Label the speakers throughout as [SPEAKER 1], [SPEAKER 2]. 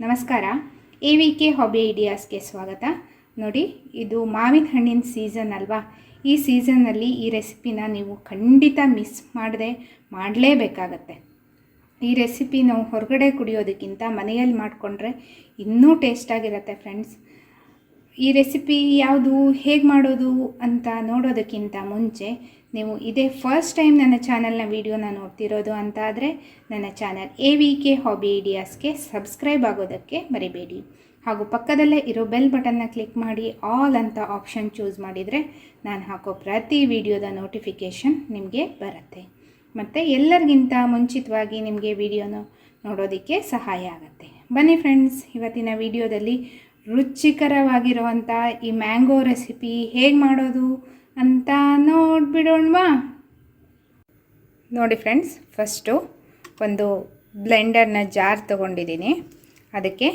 [SPEAKER 1] ನಮಸ್ಕಾರ. A V K hobby ಐಡಿಯಾಸ್ಗೆ ಸ್ವಾಗತ. ನೋಡಿ, ಇದು ಮಾವಿನ ಹಣ್ಣಿನ ಸೀಸನ್ ಅಲ್ವಾ? ಈ ಸೀಸನ್ನಲ್ಲಿ ಈ ರೆಸಿಪಿನ ನೀವು ಖಂಡಿತ ಮಿಸ್ ಮಾಡದೆ, ಮಾಡಲೇಬೇಕಾಗತ್ತೆ. ಈ ರೆಸಿಪಿ ನಾವು ಹೊರಗಡೆ ಕುಡಿಯೋದಕ್ಕಿಂತ ಮನೆಯಲ್ಲಿ ಮಾಡಿಕೊಂಡ್ರೆ ಇನ್ನೂ ಟೇಸ್ಟಾಗಿರುತ್ತೆ ಫ್ರೆಂಡ್ಸ್ ಈ ರೆಸಿಪಿ ಯಾವುದು, ಹೇಗೆ ಮಾಡೋದು ಅಂತ ನೋಡೋದಕ್ಕಿಂತ ಮುಂಚೆ ನೀವು ಇದೇ ಫಸ್ಟ್ ಟೈಮ್ ನನ್ನ ಚಾನಲ್ನ ವೀಡಿಯೋನ ನೋಡ್ತಿರೋದು ಅಂತ ಆದರೆ ನನ್ನ channel A V K hobby ಐಡಿಯಾಸ್ಗೆ subscribe ಆಗೋದಕ್ಕೆ ಮರಿಬೇಡಿ. ಹಾಗೂ ಪಕ್ಕದಲ್ಲೇ ಇರೋ ಬೆಲ್ ಬಟನ್ನ ಕ್ಲಿಕ್ ಮಾಡಿ ಆಲ್ ಅಂತ ಆಪ್ಷನ್ ಚೂಸ್ ಮಾಡಿದರೆ ನಾನು ಹಾಕೋ ಪ್ರತಿ ವಿಡಿಯೋದ ನೋಟಿಫಿಕೇಷನ್ ನಿಮಗೆ ಬರುತ್ತೆ. ಮತ್ತು ಎಲ್ಲರಿಗಿಂತ ಮುಂಚಿತವಾಗಿ ನಿಮಗೆ ವಿಡಿಯೋನ ನೋಡೋದಕ್ಕೆ ಸಹಾಯ ಆಗುತ್ತೆ. ಬನ್ನಿ ಫ್ರೆಂಡ್ಸ್ ಇವತ್ತಿನ ವಿಡಿಯೋದಲ್ಲಿ ರುಚಿಕರವಾಗಿರುವಂಥ ಈ ಮ್ಯಾಂಗೋ ರೆಸಿಪಿ ಹೇಗೆ ಮಾಡೋದು ಅಂತ ನೋಡಿಬಿಡೋಣವಾ? ನೋಡಿ ಫ್ರೆಂಡ್ಸ್ ಫಸ್ಟು ಒಂದು ಬ್ಲೆಂಡರ್ನ ಜಾರ್ ತೊಗೊಂಡಿದ್ದೀನಿ. ಅದಕ್ಕೆ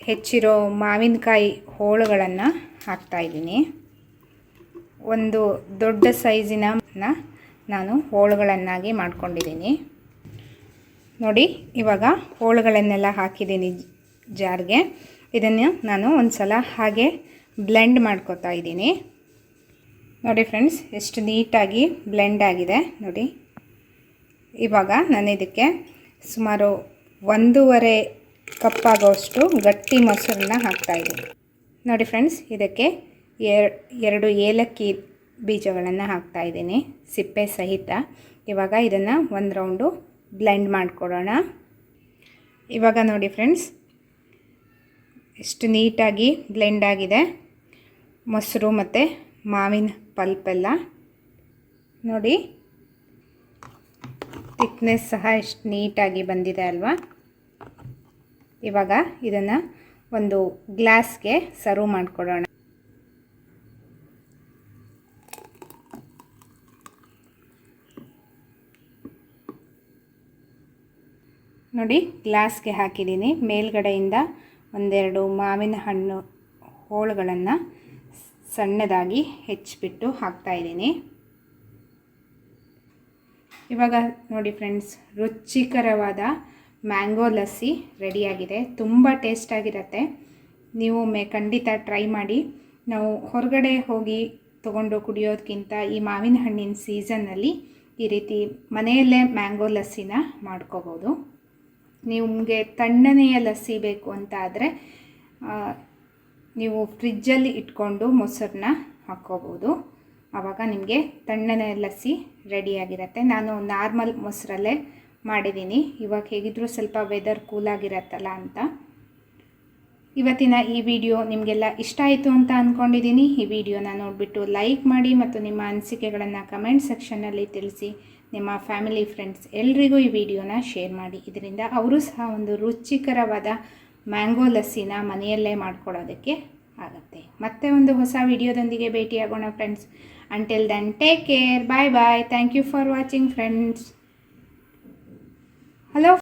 [SPEAKER 1] ಹೆಚ್ಚಿರೋ ಮಾವಿನಕಾಯಿ ಹೋಳುಗಳನ್ನು ಹಾಕ್ತಾಯಿದ್ದೀನಿ ಒಂದು ದೊಡ್ಡ ಸೈಜಿನ ನಾನು ಹೋಳುಗಳನ್ನಾಗಿ ಮಾಡ್ಕೊಂಡಿದ್ದೀನಿ. ನೋಡಿ, ಇವಾಗ ಹೋಳುಗಳನ್ನೆಲ್ಲ ಹಾಕಿದ್ದೀನಿ ಜಾರ್ಗೆ. ಇದನ್ನು ನಾನು ಒಂದು ಸಲ ಹಾಗೆ ಬ್ಲೆಂಡ್ ಮಾಡ್ಕೊತಾ ಇದ್ದೀನಿ. ನೋಡಿ ಫ್ರೆಂಡ್ಸ್, ಎಷ್ಟು ನೀಟಾಗಿ ಬ್ಲೆಂಡ್ ಆಗಿದೆ. ನೋಡಿ, ಇವಾಗ ನಾನು ಇದಕ್ಕೆ ಸುಮಾರು ಒಂದೂವರೆ ಕಪ್ಪಾಗೋಷ್ಟು ಗಟ್ಟಿ ಮೊಸರನ್ನ ಹಾಕ್ತಾಯಿದ್ದೀನಿ ನೋಡಿ ಫ್ರೆಂಡ್ಸ್, ಇದಕ್ಕೆ ಎರಡು ಏಲಕ್ಕಿ ಬೀಜಗಳನ್ನು ಹಾಕ್ತಾ ಇದ್ದೀನಿ. ಸಿಪ್ಪೆ ಸಹಿತ. ಇವಾಗ ಇದನ್ನು ಒಂದು ರೌಂಡು ಬ್ಲೆಂಡ್ ಮಾಡಿಕೊಡೋಣ. ಇವಾಗ ನೋಡಿ ಫ್ರೆಂಡ್ಸ್ ಎಷ್ಟು ನೀಟಾಗಿ ಬ್ಲೆಂಡ್ ಆಗಿದೆ. ಮೊಸರು ಮತ್ತು ಮಾವಿನ ಪಲ್ಪೆಲ್ಲ. ನೋಡಿ ಥಿಕ್ನೆಸ್ ಸಹ ಎಷ್ಟು ನೀಟಾಗಿ ಬಂದಿದೆ ಅಲ್ವಾ? ಇವಾಗ ಇದನ್ನು ಒಂದು ಗ್ಲಾಸ್ಗೆ ಸರ್ವ್ ಮಾಡಿಕೊಡೋಣ. ನೋಡಿ, ಗ್ಲಾಸ್ಗೆ ಹಾಕಿದ್ದೀನಿ. ಮೇಲ್ಗಡೆಯಿಂದ ಒಂದೆರಡು ಮಾವಿನ ಹಣ್ಣು ಹೋಳುಗಳನ್ನು ಸಣ್ಣದಾಗಿ ಹೆಚ್ಚಿಬಿಟ್ಟು ಹಾಕ್ತಾಯಿದ್ದೀನಿ ಇವಾಗ ನೋಡಿ ಫ್ರೆಂಡ್ಸ್, ರುಚಿಕರವಾದ ಮ್ಯಾಂಗೋ ಲಸ್ಸಿ ರೆಡಿಯಾಗಿದೆ. ತುಂಬ ಟೇಸ್ಟಾಗಿರುತ್ತೆ ನೀವು ಮೇ ಖಂಡಿತ ಟ್ರೈ ಮಾಡಿ. ನಾವು ಹೊರಗಡೆ ಹೋಗಿ ತೊಗೊಂಡು ಕುಡಿಯೋದಕ್ಕಿಂತ ಈ ಮಾವಿನ ಹಣ್ಣಿನ ಸೀಸನ್ನಲ್ಲಿ ಈ ರೀತಿ ಮನೆಯಲ್ಲೇ ಮ್ಯಾಂಗೋ ಲಸ್ಸಿನ ಮಾಡ್ಕೋಬೋದು. ನಿಮಗೆ ತಣ್ಣನೆಯ ಲಸ್ಸಿ ಬೇಕು ಅಂತ ಆದರೆ ನೀವು ಫ್ರಿಜ್ಜಲ್ಲಿ ಇಟ್ಕೊಂಡು ಮೊಸರನ್ನ ಹಾಕ್ಕೋಬೋದು. ಆವಾಗ ನಿಮಗೆ ತಣ್ಣನೆಯ ಲಸ್ಸಿ ರೆಡಿಯಾಗಿರುತ್ತೆ. ನಾನು ನಾರ್ಮಲ್ ಮೊಸರಲ್ಲೇ ಮಾಡಿದ್ದೀನಿ. ಇವಾಗ ಹೇಗಿದ್ರೂ ಸ್ವಲ್ಪ ವೆದರ್ ಕೂಲಾಗಿರತ್ತಲ್ಲ ಅಂತ. ಇವತ್ತಿನ ಈ ವಿಡಿಯೋ ನಿಮಗೆಲ್ಲ ಇಷ್ಟ ಆಯಿತು ಅಂತ ಅಂದ್ಕೊಂಡಿದ್ದೀನಿ ಈ ವಿಡಿಯೋನ ನೋಡಿಬಿಟ್ಟು ಲೈಕ್ ಮಾಡಿ ಮತ್ತು ನಿಮ್ಮ ಅನಿಸಿಕೆಗಳನ್ನು ಕಮೆಂಟ್ ಸೆಕ್ಷನ್ನಲ್ಲಿ ತಿಳಿಸಿ. ನಿಮ್ಮ ಫ್ಯಾಮಿಲಿ ಫ್ರೆಂಡ್ಸ್ ಎಲ್ರಿಗೂ ಈ ವಿಡಿಯೋನ ಶೇರ್ ಮಾಡಿ. ಇದರಿಂದ ಅವರು ಸಹ ಒಂದು ರುಚಿಕರವಾದ ಮ್ಯಾಂಗೋ ಲಸ್ಸಿನ ಮನೆಯಲ್ಲೇ ಮಾಡ್ಕೊಳ್ಳೋದಕ್ಕೆ ಆಗುತ್ತೆ. ಮತ್ತೆ ಒಂದು ಹೊಸ ವಿಡಿಯೋದೊಂದಿಗೆ ಭೇಟಿಯಾಗೋಣ friends. Until then take care bye bye thank you for watching friends hello